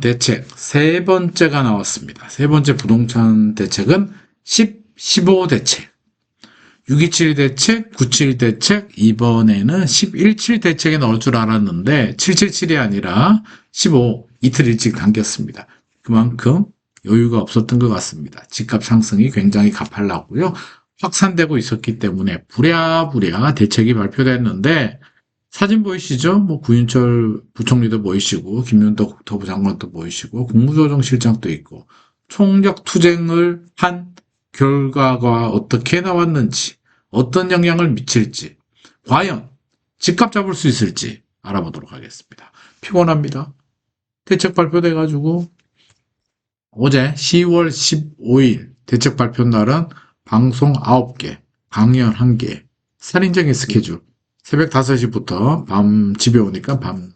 대책 세 번째가 나왔습니다. 세 번째 부동산 대책은 10, 15 대책. 627 대책, 97 대책, 이번에는 117 대책에 넣을 줄 알았는데 777이 아니라 15 이틀 일찍 당겼습니다. 그만큼 여유가 없었던 것 같습니다. 집값 상승이 굉장히 가팔랐고요. 확산되고 있었기 때문에 부랴부랴 대책이 발표됐는데 사진 보이시죠? 뭐 구윤철 부총리도 보이시고 김윤덕 국토부 장관도 보이시고 국무조정실장도 있고 총력 투쟁을 한 결과가 어떻게 나왔는지 어떤 영향을 미칠지 과연 집값 잡을 수 있을지 알아보도록 하겠습니다. 피곤합니다. 대책 발표돼 가지고 어제 10월 15일 대책 발표 날은 방송 9개, 강연 1개, 살인적인 스케줄 새벽 5시부터 밤 집에 오니까 밤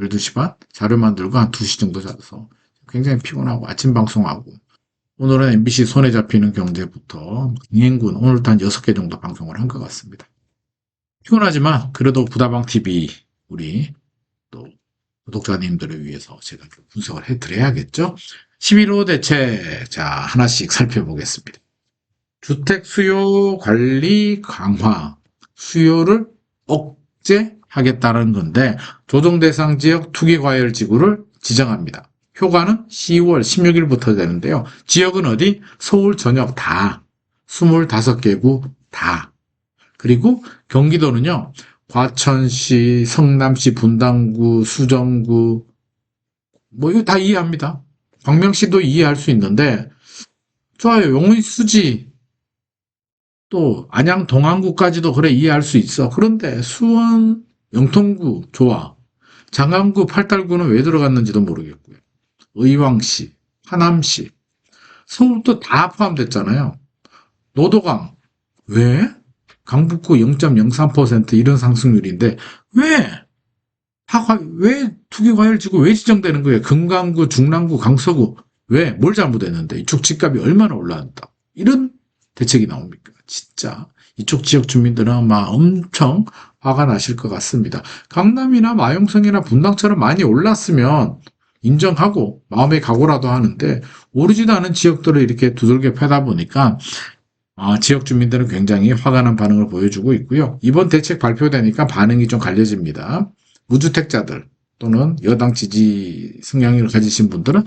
12시 반 자료 만들고 한 2시 정도 자서 굉장히 피곤하고 아침 방송하고 오늘은 MBC 손에 잡히는 경제부터 강행군 오늘도 한 6개 정도 방송을 한 것 같습니다. 피곤하지만 그래도 부다방 TV 우리 또 구독자님들을 위해서 제가 좀 분석을 해드려야겠죠. 11호 대책 자 하나씩 살펴보겠습니다. 주택 수요 관리 강화 수요를 억제하겠다는 건데 조정 대상 지역 투기 과열 지구를 지정합니다. 효과는 10월 16일부터 되는데요. 지역은 어디? 서울 전역 다. 25개구 다. 그리고 경기도는요. 과천시, 성남시, 분당구, 수정구 뭐 이거 다 이해합니다. 광명시도 이해할 수 있는데 좋아요. 용의 수지 또 안양 동안구까지도 그래 이해할 수 있어. 그런데 수원 영통구 좋아. 장안구 팔달구는 왜 들어갔는지도 모르겠고요. 의왕시, 하남시, 서울도 다 포함됐잖아요. 노도강 왜? 강북구 0.03% 이런 상승률인데 왜? 왜 투기 과열지구 왜 지정되는 거예요? 금강구, 중랑구, 강서구 왜? 뭘 잘못했는데 이쪽 집값이 얼마나 올라간다? 이런 대책이 나옵니까? 진짜 이쪽 지역 주민들은 아마 엄청 화가 나실 것 같습니다. 강남이나 마용성이나 분당처럼 많이 올랐으면 인정하고 마음의 각오라도 하는데 오르지도 않은 지역들을 이렇게 두들겨 패다 보니까 아, 지역 주민들은 굉장히 화가 난 반응을 보여주고 있고요. 이번 대책 발표되니까 반응이 좀 갈려집니다. 무주택자들 또는 여당 지지 성향을 가지신 분들은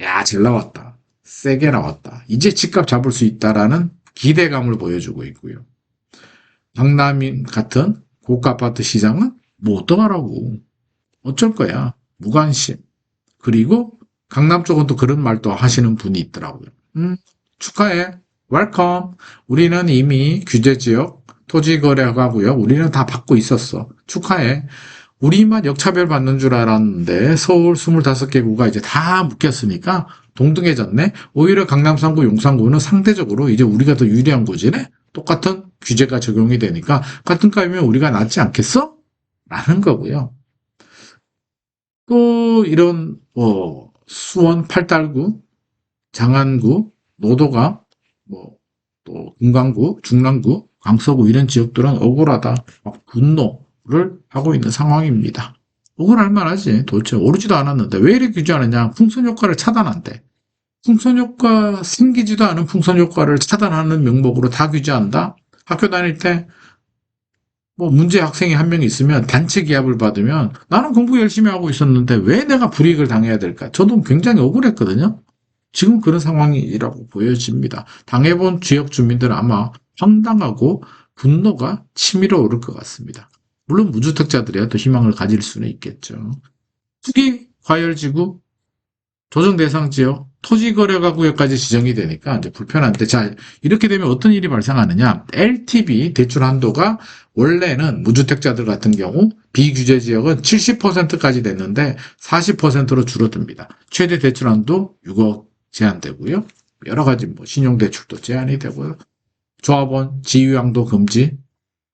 야, 잘 나왔다. 세게 나왔다. 이제 집값 잡을 수 있다라는 기대감을 보여주고 있고요. 강남 같은 고가 아파트 시장은 뭐 어떡하라고. 어쩔 거야. 무관심. 그리고 강남 쪽은 또 그런 말도 하시는 분이 있더라고요. 음, 축하해. 웰컴. 우리는 이미 규제 지역 토지 거래하고요. 우리는 다 받고 있었어. 축하해. 우리만 역차별 받는 줄 알았는데 서울 25개 구가 이제 다 묶였으니까 동등해졌네. 오히려 강남 3구, 용산구는 상대적으로 이제 우리가 더 유리한 구지네. 똑같은 규제가 적용이 되니까 같은 값이면 우리가 낫지 않겠어? 라는 거고요. 또 이런 뭐 수원 팔달구, 장안구, 노도가 뭐 또 금강구, 중랑구, 강서구 이런 지역들은 억울하다, 막 분노 를 하고 있는 상황입니다. 억울할 만하지. 도대체 오르지도 않았는데 왜 이렇게 규제하느냐? 풍선 효과를 차단한대. 풍선 효과 생기지도 않은 풍선 효과를 차단하는 명목으로 다 규제한다. 학교 다닐 때 뭐 문제 학생이 한 명 있으면 단체 기합을 받으면 나는 공부 열심히 하고 있었는데 왜 내가 불이익을 당해야 될까? 저도 굉장히 억울했거든요. 지금 그런 상황이라고 보여집니다. 당해본 지역 주민들은 아마 황당하고 분노가 치밀어 오를 것 같습니다. 물론 무주택자들이야 또 희망을 가질 수는 있겠죠. 투기 과열지구 조정 대상 지역 토지 거래가 구역까지 지정이 되니까 이제 불편한데 자 이렇게 되면 어떤 일이 발생하느냐 LTV 대출 한도가 원래는 무주택자들 같은 경우 비규제 지역은 70%까지 됐는데 40%로 줄어듭니다. 최대 대출 한도 6억 제한되고요. 여러 가지 뭐 신용 대출도 제한이 되고요. 조합원 지유양도 금지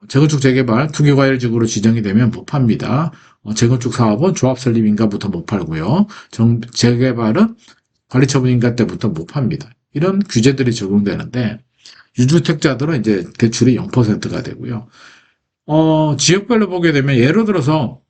재건축 재개발 투기과열지구로 지정이 되면 못 팝니다. 어, 재건축 사업은 조합 설립 인가부터 못 팔고요. 정, 재개발은 관리처분 인가 때부터 못 팝니다. 이런 규제들이 적용되는데 유주택자들은 이제 대출이 0%가 되고요. 어, 지역별로 보게 되면 예를 들어서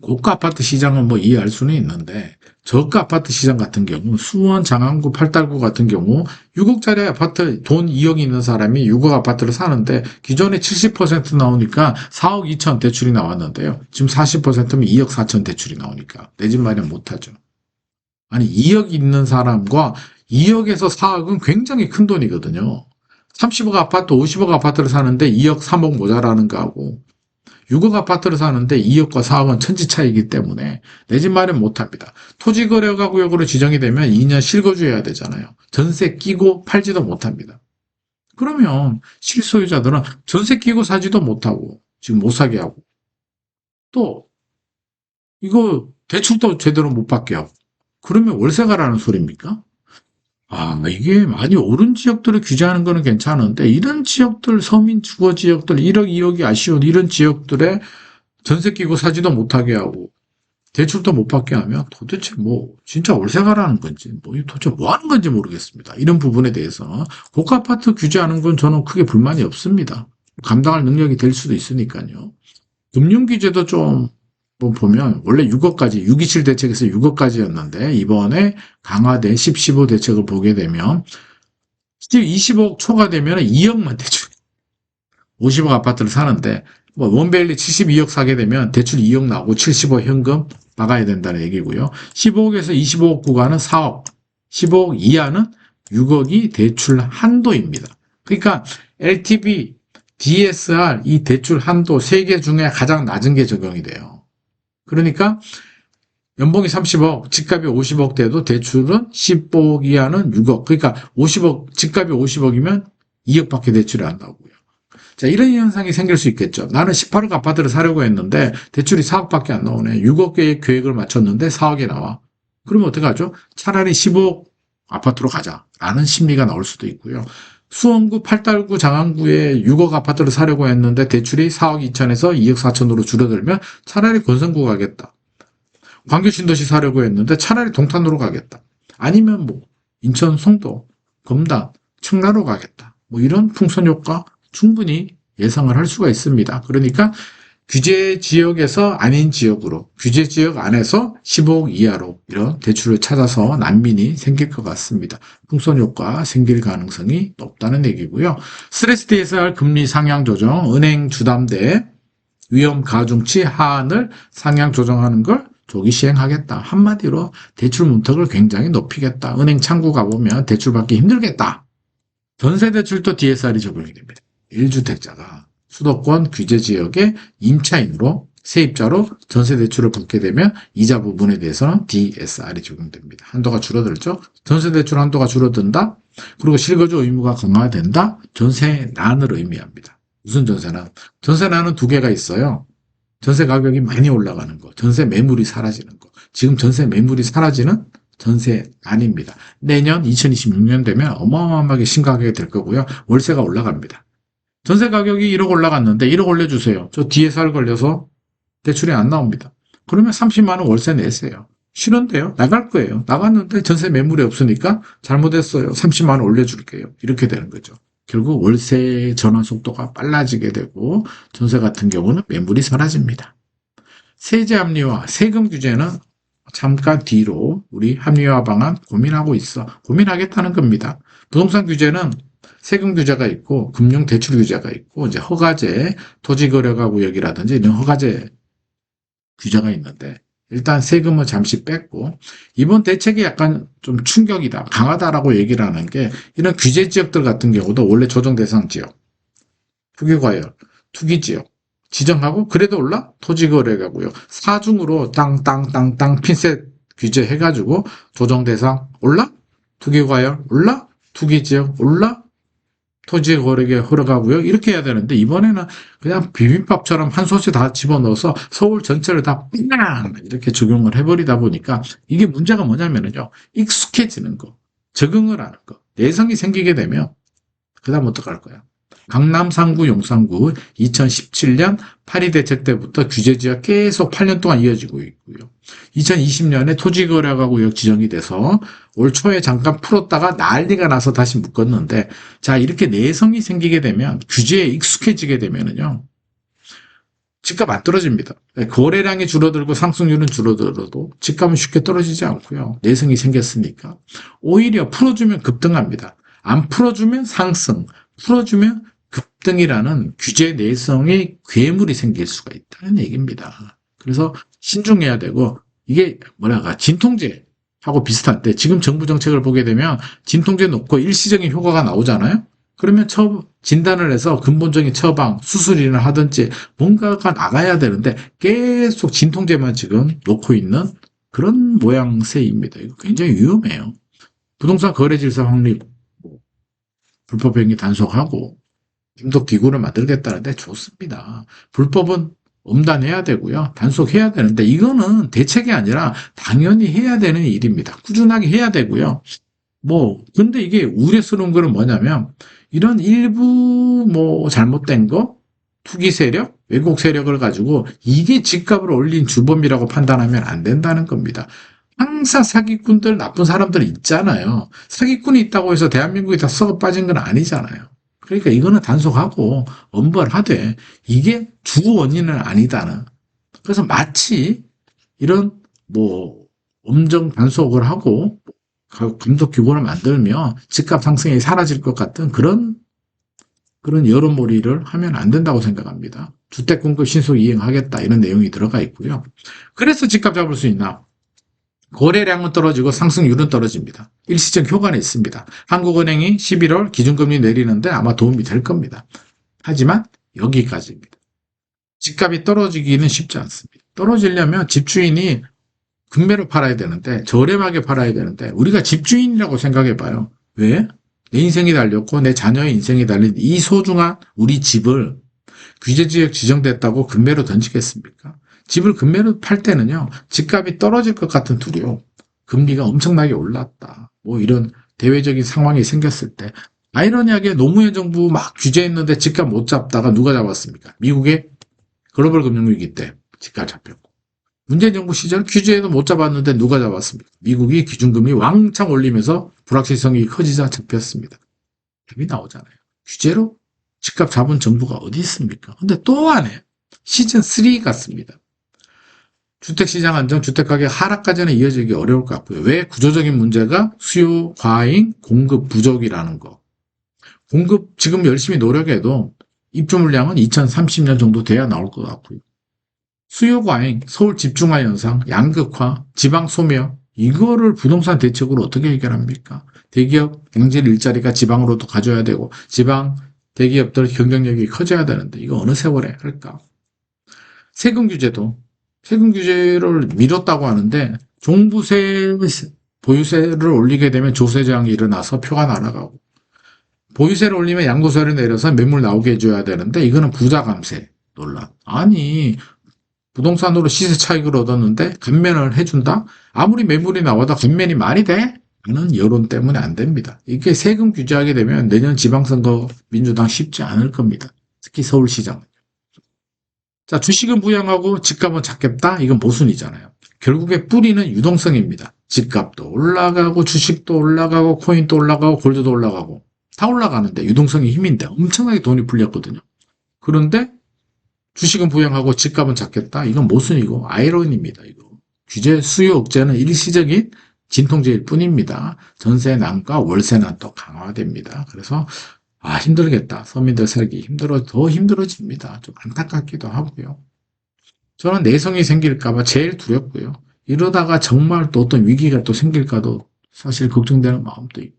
고가 아파트 시장은 뭐 이해할 수는 있는데 저가 아파트 시장 같은 경우 수원, 장안구, 팔달구 같은 경우 6억짜리 아파트 돈 2억 있는 사람이 6억 아파트를 사는데 기존에 70% 나오니까 4억 2천 대출이 나왔는데요. 지금 40%면 2억 4천 대출이 나오니까 내 집 마련 못하죠. 아니 2억 있는 사람과 2억에서 4억은 굉장히 큰 돈이거든요. 30억 아파트, 50억 아파트를 사는데 2억, 3억 모자라는 거하고 6억 아파트를 사는데 2억과 4억은 천지 차이기 때문에 내 집 마련 못합니다. 토지거래가 구역으로 지정이 되면 2년 실거주해야 되잖아요. 전세 끼고 팔지도 못합니다. 그러면 실소유자들은 전세 끼고 사지도 못하고 지금 못 사게 하고 또 이거 대출도 제대로 못 받게 하고 그러면 월세가라는 소리입니까? 아, 이게 많이 오른 지역들을 규제하는 거는 괜찮은데, 이런 지역들, 서민 주거 지역들, 1억, 2억이 아쉬운 이런 지역들에 전세 끼고 사지도 못하게 하고, 대출도 못 받게 하면 도대체 뭐, 진짜 월세가라는 건지, 뭐, 이 도대체 뭐 하는 건지 모르겠습니다. 이런 부분에 대해서 고가 아파트 규제하는 건 저는 크게 불만이 없습니다. 감당할 능력이 될 수도 있으니까요. 금융 규제도 좀, 뭐 보면, 원래 6억까지, 627 대책에서 6억까지였는데, 이번에 강화된 10, 15 대책을 보게 되면 20억 초과 되면 2억만 대출. 50억 아파트를 사는데 뭐 원벨리 72억 사게 되면 대출 2억 나오고 70억 현금 나가야 된다는 얘기고요. 15억에서 25억 구간은 4억, 15억 이하는 6억이 대출 한도입니다. 그러니까 LTV, DSR 이 대출 한도 세개 중에 가장 낮은 게 적용이 돼요. 그러니까 연봉이 30억, 집값이 50억 돼도 대출은 10억 이하는 6억. 그러니까 50억, 집값이 50억이면 2억밖에 대출이 안 나오고요. 자, 이런 현상이 생길 수 있겠죠. 나는 18억 아파트를 사려고 했는데 대출이 4억밖에 안 나오네. 6억의 계획을 맞췄는데 4억이 나와. 그러면 어떡하죠? 차라리 15억 아파트로 가자. 라는 심리가 나올 수도 있고요. 수원구, 팔달구, 장안구에 6억 아파트를 사려고 했는데 대출이 4억 2천에서 2억 4천으로 줄어들면 차라리 권선구 가겠다. 광교 신도시 사려고 했는데 차라리 동탄으로 가겠다. 아니면 뭐 인천 송도, 검단, 청라로 가겠다. 뭐 이런 풍선 효과 충분히 예상을 할 수가 있습니다. 그러니까 규제 지역에서 아닌 지역으로 규제 지역 안에서 15억 이하로 이런 대출을 찾아서 난민이 생길 것 같습니다. 풍선 효과 생길 가능성이 높다는 얘기고요. 스트레스 DSR 금리 상향 조정, 은행 주담대 위험 가중치 하한을 상향 조정하는 걸 조기 시행하겠다. 한마디로 대출 문턱을 굉장히 높이겠다. 은행 창구 가보면 대출 받기 힘들겠다. 전세 대출도 DSR이 적용이 됩니다. 1주택자가 수도권 규제 지역의 임차인으로 세입자로 전세 대출을 받게 되면 이자 부분에 대해서는 DSR이 적용됩니다. 한도가 줄어들죠. 전세 대출 한도가 줄어든다. 그리고 실거주 의무가 강화된다. 전세 난을 의미합니다. 무슨 전세난? 전세난은 두 개가 있어요. 전세 가격이 많이 올라가는 거, 전세 매물이 사라지는 거. 지금 전세 매물이 사라지는 전세 아닙니다. 내년 2026년 되면 어마어마하게 심각하게 될 거고요. 월세가 올라갑니다. 전세 가격이 1억 올라갔는데 1억 올려주세요. 저 DSR 걸려서 대출이 안 나옵니다. 그러면 30만 원 월세 내세요. 싫은데요? 나갈 거예요. 나갔는데 전세 매물이 없으니까 잘못했어요. 30만 원 올려줄게요. 이렇게 되는 거죠. 결국 월세 전환 속도가 빨라지게 되고 전세 같은 경우는 매물이 사라집니다. 세제 합리화, 세금 규제는 잠깐 뒤로 우리 합리화 방안 고민하고 있어. 고민하겠다는 겁니다. 부동산 규제는 세금 규제가 있고 금융 대출 규제가 있고 이제 허가제, 토지 거래가 구역이라든지 이런 허가제 규제가 있는데 일단 세금은 잠시 뺐고 이번 대책이 약간 좀 충격이다, 강하다라고 얘기를 하는 게 이런 규제 지역들 같은 경우도 원래 조정 대상 지역, 투기 과열, 투기 지역 지정하고 그래도 올라? 토지 거래가고요. 사중으로 땅, 땅, 땅, 땅 핀셋 규제해가지고 조정 대상 올라? 투기 과열 올라? 투기 지역 올라 토지 거래가 흘러가고요. 이렇게 해야 되는데 이번에는 그냥 비빔밥처럼 한 솥에 다 집어넣어서 서울 전체를 다 삥랑 이렇게 적용을 해버리다 보니까 이게 문제가 뭐냐면요. 익숙해지는 거, 적응을 하는 거, 내성이 생기게 되면 그 다음 어떡할 거야? 강남 상구, 용산구 2017년 파리 대책 때부터 규제 지역 계속 8년 동안 이어지고 있고요. 2020년에 토지거래가 구역 지정이 돼서 올 초에 잠깐 풀었다가 난리가 나서 다시 묶었는데 자 이렇게 내성이 생기게 되면 규제에 익숙해지게 되면은요 집값 안 떨어집니다. 네, 거래량이 줄어들고 상승률은 줄어들어도 집값은 쉽게 떨어지지 않고요. 내성이 생겼으니까. 오히려 풀어주면 급등합니다. 안 풀어주면 상승, 풀어주면 급등이라는 규제 내성의 괴물이 생길 수가 있다는 얘기입니다. 그래서 신중해야 되고 이게 뭐랄까 진통제 하고 비슷한데 지금 정부 정책을 보게 되면 진통제 놓고 일시적인 효과가 나오잖아요. 그러면 처 진단을 해서 근본적인 처방, 수술이나 하든지 뭔가가 나가야 되는데 계속 진통제만 지금 놓고 있는 그런 모양새입니다. 이거 굉장히 위험해요. 부동산 거래 질서 확립, 뭐 불법 행위 단속하고 김도 기구를 만들겠다는데 좋습니다. 불법은 엄단해야 되고요. 단속해야 되는데 이거는 대책이 아니라 당연히 해야 되는 일입니다. 꾸준하게 해야 되고요. 뭐 근데 이게 우려스러운 거는 뭐냐면 이런 일부 뭐 잘못된 거 투기 세력, 왜곡 세력을 가지고 이게 집값을 올린 주범이라고 판단하면 안 된다는 겁니다. 항상 사기꾼들, 나쁜 사람들 있잖아요. 사기꾼이 있다고 해서 대한민국이 다 썩어 빠진 건 아니잖아요. 그러니까 이거는 단속하고 엄벌하되 이게 주 원인은 아니다는. 그래서 마치 이런 뭐 엄정 단속을 하고 감독 규범을 만들면 집값 상승이 사라질 것 같은 그런 그런 여론몰이를 하면 안 된다고 생각합니다. 주택 공급 신속 이행하겠다 이런 내용이 들어가 있고요. 그래서 집값 잡을 수 있나? 거래량은 떨어지고 상승률은 떨어집니다. 일시적 효과는 있습니다. 한국은행이 11월 기준금리 내리는데 아마 도움이 될 겁니다. 하지만 여기까지입니다. 집값이 떨어지기는 쉽지 않습니다. 떨어지려면 집주인이 금매로 팔아야 되는데 저렴하게 팔아야 되는데 우리가 집주인이라고 생각해 봐요. 왜? 내 인생이 달렸고 내 자녀의 인생이 달린 이 소중한 우리 집을 규제지역 지정됐다고 금매로 던지겠습니까? 집을 금매로 팔 때는요, 집값이 떨어질 것 같은 두려움, 금리가 엄청나게 올랐다. 뭐 이런 대외적인 상황이 생겼을 때, 아이러니하게 노무현 정부 막 규제했는데 집값 못 잡다가 누가 잡았습니까? 미국의 글로벌 금융위기 때 집값 잡혔고. 문재인 정부 시절 규제도 못 잡았는데 누가 잡았습니까? 미국이 기준금리 왕창 올리면서 불확실성이 커지자 잡혔습니다. 답이 나오잖아요. 규제로 집값 잡은 정부가 어디 있습니까? 근데 또 하네. 시즌 3 같습니다. 주택시장 안정, 주택가격 하락까지는 이어지기 어려울 것 같고요. 왜? 구조적인 문제가 수요 과잉, 공급 부족이라는 거. 공급 지금 열심히 노력해도 입주 물량은 2030년 정도 돼야 나올 것 같고요. 수요 과잉, 서울 집중화 현상, 양극화, 지방 소멸, 이거를 부동산 대책으로 어떻게 해결합니까? 대기업 양질 일자리가 지방으로도 가져야 되고, 지방 대기업들 경쟁력이 커져야 되는데, 이거 어느 세월에 할까? 세금 규제도 세금 규제를 미뤘다고 하는데 종부세 보유세를 올리게 되면 조세 저항이 일어나서 표가 날아가고 보유세를 올리면 양도세를 내려서 매물 나오게 해줘야 되는데 이거는 부자 감세 논란. 아니 부동산으로 시세 차익을 얻었는데 감면을 해준다? 아무리 매물이 나와도 감면이 많이 돼? 하는 여론 때문에 안 됩니다. 이게 세금 규제하게 되면 내년 지방선거 민주당 쉽지 않을 겁니다. 특히 서울시장. 자, 주식은 부양하고 집값은 잡겠다? 이건 모순이잖아요. 결국에 뿌리는 유동성입니다. 집값도 올라가고 주식도 올라가고 코인도 올라가고 골드도 올라가고 다 올라가는데 유동성이 힘인데 엄청나게 돈이 풀렸거든요. 그런데 주식은 부양하고 집값은 잡겠다? 이건 모순이고 아이러니입니다. 이거. 규제 수요 억제는 일시적인 진통제일 뿐입니다. 전세 난과 월세 난도 강화됩니다. 그래서 아, 힘들겠다. 서민들 살기 힘들어, 더 힘들어집니다. 좀 안타깝기도 하고요. 저는 내성이 생길까봐 제일 두렵고요. 이러다가 정말 또 어떤 위기가 또 생길까도 사실 걱정되는 마음도 있고,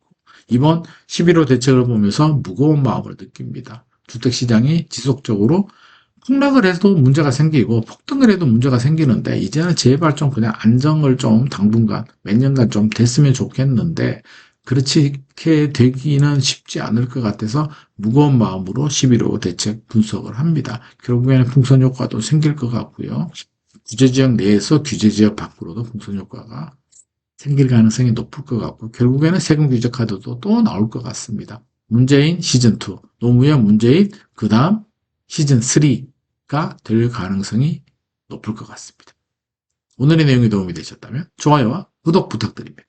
이번 11호 대책을 보면서 무거운 마음을 느낍니다. 주택시장이 지속적으로 폭락을 해도 문제가 생기고 폭등을 해도 문제가 생기는데 이제는 제발 좀 그냥 안정을 좀 당분간 몇 년간 좀 됐으면 좋겠는데 그렇게 되기는 쉽지 않을 것 같아서 무거운 마음으로 11호 대책 분석을 합니다. 결국에는 풍선 효과도 생길 것 같고요. 규제 지역 내에서 규제 지역 밖으로도 풍선 효과가 생길 가능성이 높을 것 같고 결국에는 세금 규제 카드도 또 나올 것 같습니다. 문재인 시즌2, 노무현 문재인 그 다음 시즌3가 될 가능성이 높을 것 같습니다. 오늘의 내용이 도움이 되셨다면 좋아요와 구독 부탁드립니다.